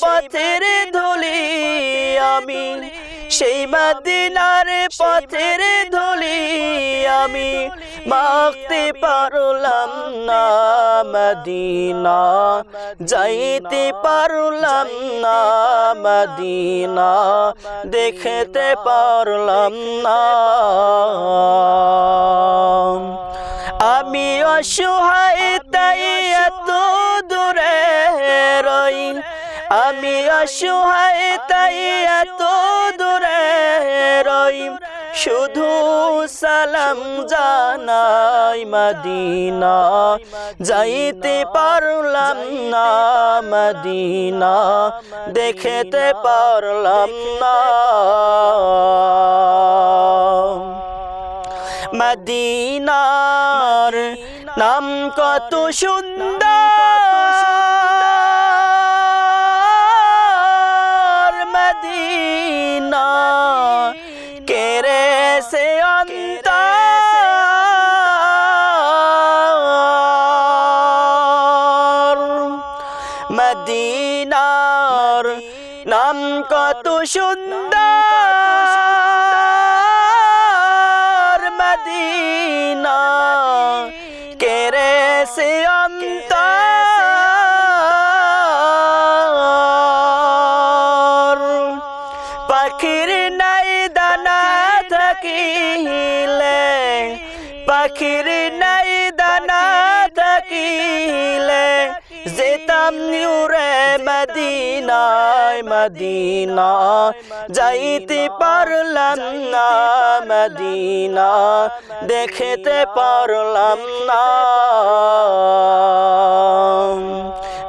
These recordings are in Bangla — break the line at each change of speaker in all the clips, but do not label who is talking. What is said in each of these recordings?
পথের ধুলি আমি সেই মদিনার পথের ধুলি আমি মাখতে পারলাম না মদিনা। যাইতে পারলাম না মদিনা। দেখতে পারলাম না আমি অসহায় তাই এত দূরে রই শুধু সালাম জানাই মদিনা। যাইতে পারলাম না মদিনা, দেখতে পারলাম না। মদিনার নাম কত সুন্দর। মদিনা কেরে সে অন্তর। মদিনার নাম কত সুন্দর। মদিনা কেরে সে অন্তর পাখির নাই দানা থাকিলে। পাখির নাই দানা থাকিলে। যেতাম নিউরে মদিনায়, মদিনা। যাইতে পারলাম না মদিনা। দেখতে পারলাম না।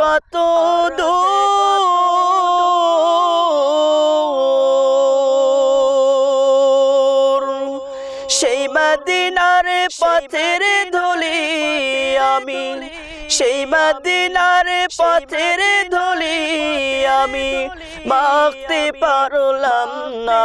কত দূর। সেই মদিনার পথের ধুলি আমি সেই মদিনার পথের ধুলি আমি মাখতে পারলাম না।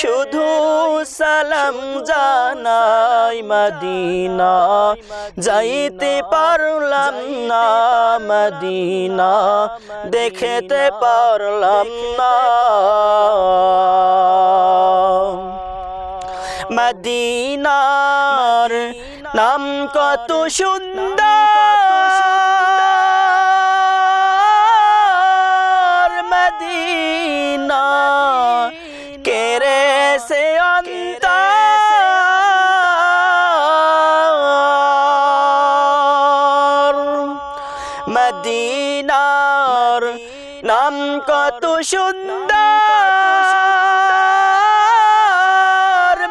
শুধু সালাম জানাই মদিনা। যাইতে পারলাম না মদিনা, দেখতে পারলাম না। মদিনার নাম কত সুন্দর। মদিনা মদিনার নাম কত সুন্দর।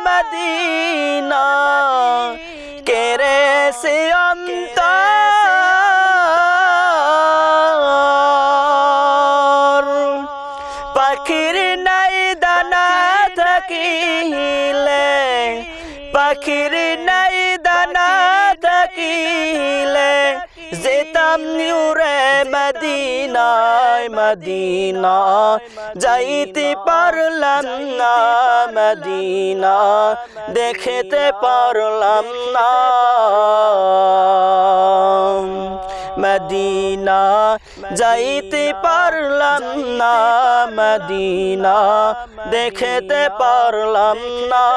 মদিনা কেরে সে অন্তর। পাখির নাই দানা থাকিলে, পাখির নাই দানা নিউরে মদিনায় মদিনা যাইতে পারলাম না, মদিনা দেখতে পারলাম না। মদিনা যাইতে পারলাম না, মদিনা দেখতে পারলাম না।